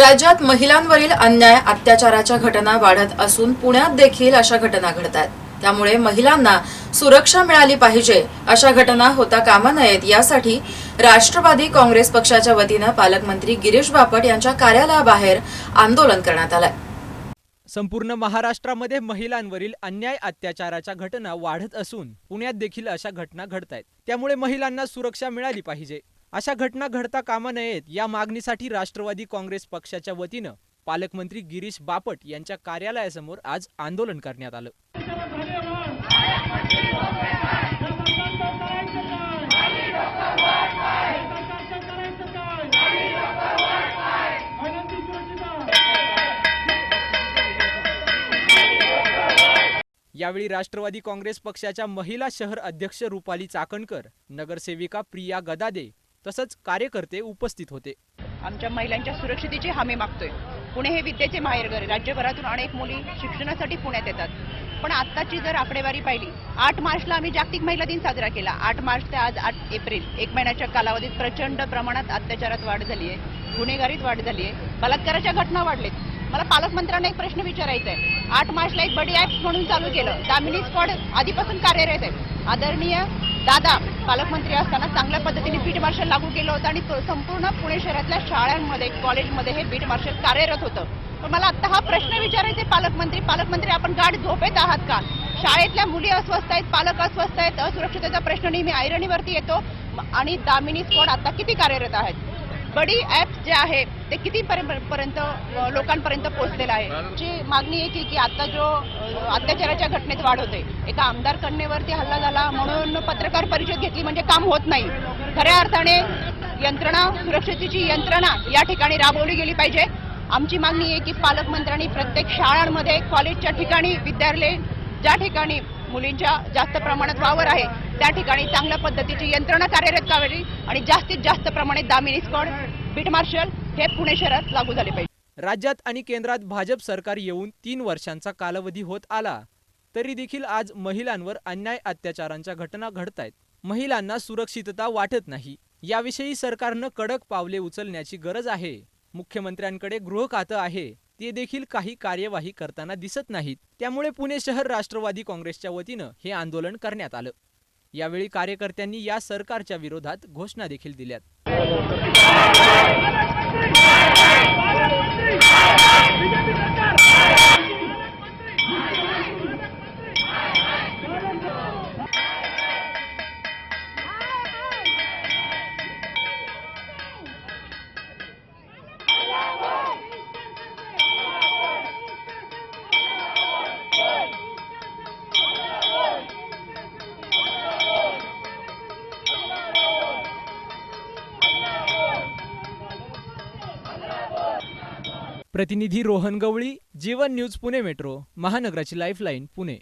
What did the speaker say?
राज्यात महिलांवरील अन्याय अत्याचाराच्या घटना वाढत असून पुण्यात देखील अशा घटना घडत आहेत त्यामुळे महिलांना सुरक्षा मिळाली पाहिजे अशा घटना होता कामा नयेत यासाठी राष्ट्रवादी काँग्रेस पक्षाच्या वतीनं पालकमंत्री गिरीश बापट यांच्या कार्यालयाबाहेर आंदोलन करण्यात आलंय. संपूर्ण महाराष्ट्रामध्ये महिलांवरील अन्याय अत्याचाराच्या घटना वाढत असून पुण्यात देखील अशा घटना घडत आहेत त्यामुळे महिलांना सुरक्षा मिळाली पाहिजे. अशा घटना घडता कामा नयेत या मागणीसाठी राष्ट्रवादी काँग्रेस पक्षाच्या वतीनं पालकमंत्री गिरीश बापट यांच्या कार्यालयासमोर आज आंदोलन करण्यात आलं. यावेळी राष्ट्रवादी काँग्रेस पक्षाच्या महिला शहर अध्यक्ष रुपाली चाकणकर नगरसेविका प्रिया गदादे तसंच कार्यकर्ते उपस्थित होते. आमच्या महिलांच्या सुरक्षितेची हमी मागतोय. पुणे हे विद्येचे माहेरघर आहे. राज्यभरातून अनेक मुली शिक्षणासाठी पुण्यात येतात. पण आत्ताची जर आकडेवारी पाहिली आठ मार्चला आम्ही जागतिक महिला दिन साजरा केला. आठ मार्च ते आज आठ एप्रिल. एक महिन्याच्या कालावधीत प्रचंड प्रमाणात अत्याचारात वाढ झाली आहे. गुन्हेगारीत वाढ झाली आहे. बलात्काराच्या घटना वाढलेत. मला पालकमंत्र्यांना एक प्रश्न विचारायचा आहे आठ मार्चला एक बडी ऍक्ट म्हणून चालू केलं. दामिनी स्क्वॉड आधीपासून कार्यरत आहे. आदरणीय दादा पालकमंत्री असताना चांगल्या पद्धतीने बीट मार्शल लागू केलं होतं आणि तो संपूर्ण पुणे शहरातल्या शाळांमध्ये कॉलेजमध्ये हे बीट मार्शल कार्यरत होतं. पण मला आता हा प्रश्न विचारायचा पालकमंत्री. पालकमंत्री आपण गाठ झोपेत आहात का? शाळेतल्या मुली अस्वस्थ आहेत पालक अस्वस्थ आहेत असुरक्षितेचा प्रश्न नेहमी ऐरणीवरती येतो. आणि दामिनी स्क्वॉड आता किती कार्यरत आहेत? बडी ऍप जे आहे ते किती पर्यंत लोकांपर्यंत पोहोचलेलं आहे? जी मागणी आहे की की आता जो अत्याचाराच्या घटनेत वाढ होते एका आमदार कन्येवरती हल्ला झाला म्हणून पत्रकार परिषद घेतली म्हणजे काम होत नाही. खऱ्या अर्थाने यंत्रणा सुरक्षेची यंत्रणा या ठिकाणी राबवली गेली पाहिजे. आमची मागणी आहे की पालकमंत्र्यांनी प्रत्येक शाळांमध्ये कॉलेजच्या ठिकाणी विद्यालय ज्या ठिकाणी मुलींच्या जास्त प्रमाणात वावर आहे. त्या ठिकाणी चांगल्या पद्धतीची यंत्रणा कार्यरत करावी आणि जास्तीत जास्त प्रमाणात दामिनी स्कॉड बीट मार्शल हे पुणे शहरात लागू झाले पाहिजे. राज्यात आणि केंद्रात भाजप सरकार येऊन तीन वर्षांचा कालावधी होत आला. तरी देखील आज महिलांवर अन्याय अत्याचारांच्या घटना घडतायत. महिलांना सुरक्षितता वाटत नाही. याविषयी सरकारनं कडक पावले उचलण्याची गरज आहे. मुख्यमंत्र्यांकडे गृह खातं आहे. ते देखील काही कार्यवाही करताना दिसत नाहीत. त्यामुळे पुणे शहर राष्ट्रवादी काँग्रेसच्या वतीनं हे आंदोलन करण्यात आलं. यावेळी कार्यकर्त्यांनी या सरकारच्या विरोधात घोषणा देखील दिल्यात. प्रतिनिधी रोहन गवळी जीवन न्यूज पुणे मेट्रो महानगराची लाईफलाईन पुणे.